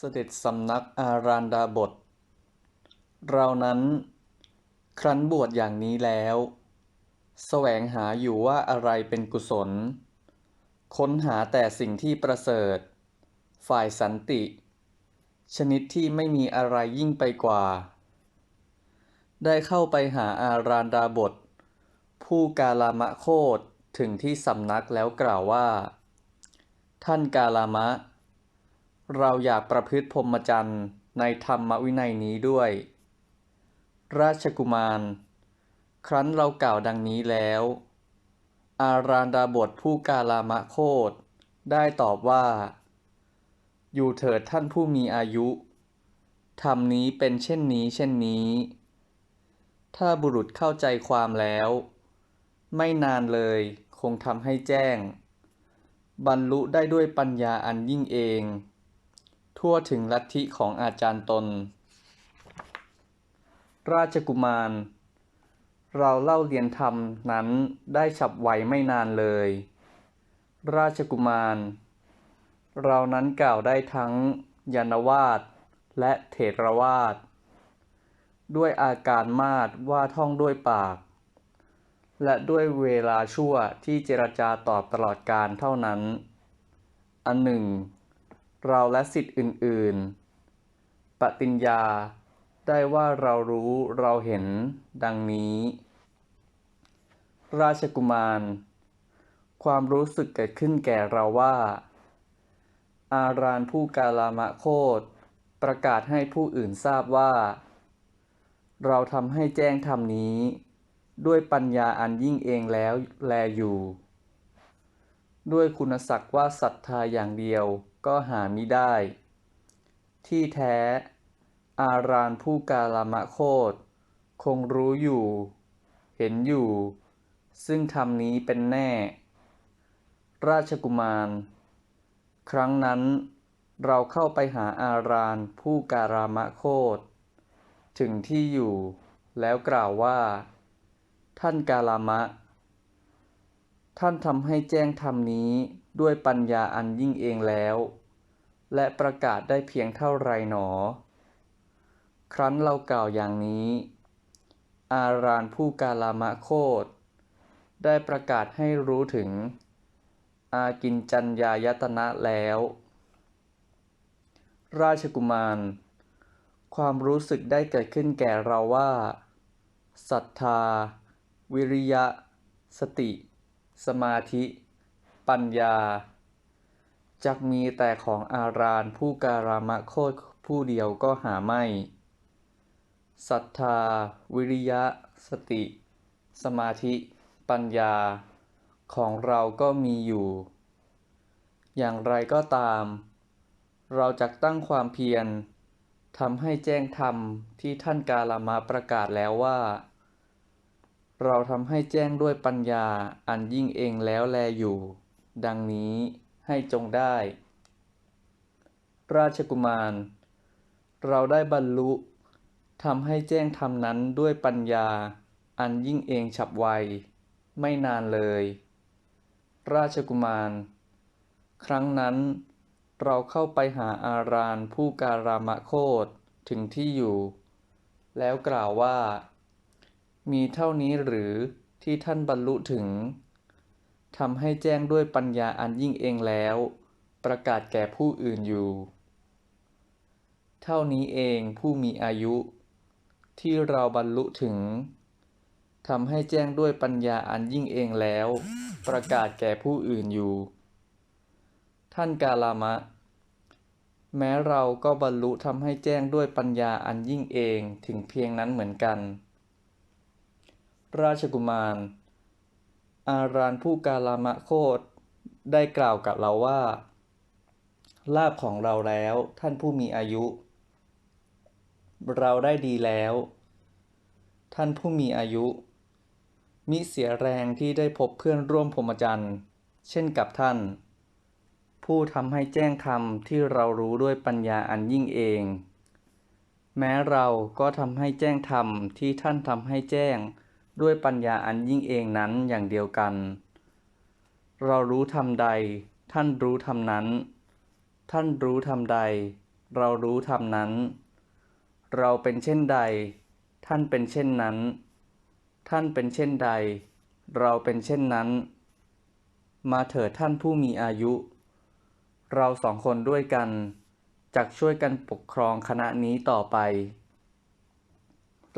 เสด็จสำนักอารานดาบท เรานั้นครั้นบวชอย่างนี้แล้วแสวงหาอยู่ว่าอะไรเป็นกุศล ค้นหาแต่สิ่งที่ประเสริฐ ฝ่ายสันติ ชนิดที่ไม่มีอะไรยิ่งไปกว่า ได้เข้าไปหาอารานดาบท ผู้กาลามะโคดถึงที่สำนักแล้วกล่าวว่า ท่านกาลามะ เราอยากประพฤติพรหมจรรย์ในธรรมวินัยนี้ด้วย ราชกุมาร ครั้นเรากล่าวดังนี้แล้ว อารานดาบทผู้กาลามะโคดได้ตอบว่า อยู่เถิดท่านผู้มีอายุธรรมนี้เป็นเช่นนี้เช่นนี้ ถ้าบุรุษเข้าใจความแล้ว ไม่นานเลยคงทำให้แจ้ง บรรลุได้ด้วยปัญญาอันยิ่งเอง ทั่วถึงลัทธิของอาจารย์ตน ราชกุมาร เราเล่าเรียนธรรมนั้นได้ฉับไวไม่นานเลย ราชกุมาร เรานั้นกล่าวได้ทั้งยานวาดและเถรวาดด้วยอาการมาดว่าท่องด้วยปาก และด้วยเวลาชั่วที่เจรจาตอบตลอดการเท่านั้น อันหนึ่ง เราและสิทธิ์อื่น ๆ ปฏิญญาได้ว่าเรารู้เราเห็นดังนี้ ราชกุมาร ความรู้สึกเกิดขึ้นแก่เราว่า อารานผู้กาลามะโคดประกาศให้ผู้อื่นทราบว่า เราทำให้แจ้งธรรมนี้ ด้วยปัญญาอันยิ่งเองแล้วแลอยู่ ด้วยคุณศักดิ์ว่าศรัทธาอย่างเดียวก็หามิได้ ที่แท้ อารานผู้กาลามะโคดคงรู้อยู่ เห็นอยู่ ซึ่งธรรมนี้เป็นแน่ ราชกุมาร ครั้งนั้นเราเข้าไปหาอารานผู้การามะโคดถึงที่อยู่ แล้วกล่าวว่า ท่านกาลามะ ท่านทำให้แจ้งธรรมนี้ด้วยปัญญาอันยิ่งเองแล้ว และประกาศได้เพียงเท่าไรหนอ ครั้นเรากล่าวอย่างนี้ อารานผู้กาลามะโคดได้ประกาศให้รู้ถึง อากินจัญญายตนะแล้ว ราชกุมาร ความรู้สึกได้เกิดขึ้นแก่เราว่าศรัทธา วิริยะ สติ สมาธิ ปัญญา จักมีแต่ของอารานผู้การามะโคดผู้เดียวก็หาไม่ ศรัทธา วิริยะ สติ สมาธิ ปัญญา ของเราก็มีอยู่ อย่างไรก็ตาม เราจะตั้งความเพียรทำให้แจ้งธรรมที่ท่านกาลามาประกาศแล้วว่า เราทำให้แจ้งด้วยปัญญาอันยิ่งเองแล้วแลอยู่ ดังนี้ให้จงได้ ราชกุมาร เราได้บรรลุทำให้แจ้งธรรมนั้นด้วยปัญญา อันยิ่งเองฉับไว ไม่นานเลย ราชกุมาร ครั้งนั้น เราเข้าไปหาอารานผู้การามะโคดถึงที่อยู่ แล้วกล่าวว่า มีเท่านี้หรือที่ท่านบรรลุถึงทำให้แจ้งด้วยปัญญาอันยิ่งเองแล้ว ประกาศแก่ผู้อื่นอยู่ เท่านี้เองผู้มีอายุ ที่เราบรรลุถึงทำให้แจ้งด้วยปัญญาอันยิ่งเองแล้ว ประกาศแก่ผู้อื่นอยู่ ท่านกาลามะ แม้เราก็บรรลุทำให้แจ้งด้วยปัญญาอันยิ่งเองถึงเพียงนั้นเหมือนกัน ราชกุมาร อารานผู้กาลามะโคดได้กล่าวกับเราว่า ลาบของเราแล้วท่านผู้มีอายุ เราได้ดีแล้ว ท่านผู้มีอายุ มิเสียแรงที่ได้พบเพื่อนร่วมพรหมจรรย์ เช่นกับท่าน ผู้ทำให้แจ้งธรรมที่เรารู้ด้วยปัญญาอันยิ่งเองแม้เราก็ทำให้แจ้งธรรมที่ท่านทำให้แจ้ง ด้วยปัญญาอันยิ่งเองนั้นอย่างเดียวกัน เรารู้ธรรมใด ท่านรู้ธรรมนั้น ท่านรู้ธรรมใด เรารู้ธรรมนั้น เราเป็นเช่นใด ท่านเป็นเช่นนั้น ท่านเป็นเช่นใด เราเป็นเช่นนั้น มาเถิดท่านผู้มีอายุ เราสองคนด้วยกันจักช่วยกันปกครองคณะนี้ต่อไป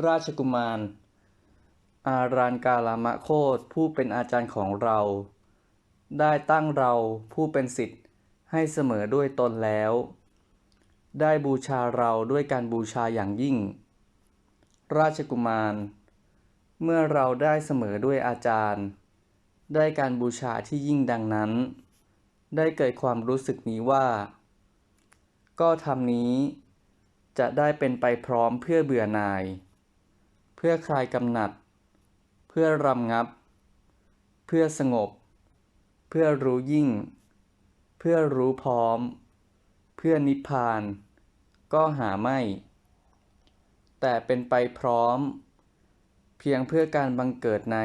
ราชกุมาร อารานกาลามะโคตผู้เป็นอาจารย์ของเรา ได้ตั้งเราผู้เป็นสิทธิ์ให้เสมอด้วยตนแล้ว ได้บูชาเราด้วยการบูชาอย่างยิ่ง ราชกุมาร เมื่อเราได้เสมอด้วยอาจารย์ ได้การบูชาที่ยิ่งดังนั้น ได้เกิดความรู้สึกนี้ว่า ก็ทำนี้จะได้เป็นไปพร้อมเพื่อเบื่อหน่าย เพื่อคลายกำหนัด เพื่อรำงับ เพื่อสงบ เพื่อรู้ยิ่ง เพื่อรู้พร้อม เพื่อนิพพาน ก็หาไม่ แต่เป็นไปพร้อม เพียงเพื่อการบังเกิดใน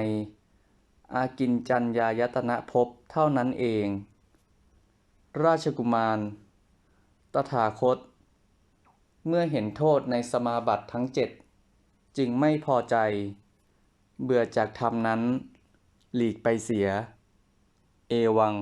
อากินจัญญายตนะภพเท่านั้นเอง ราชกุมาร ตถาคต เมื่อเห็นโทษในสมาบัติทั้งเจ็ดจึงไม่พอใจ เบื่อจากธรรมนั้น หลีกไปเสีย เอวัง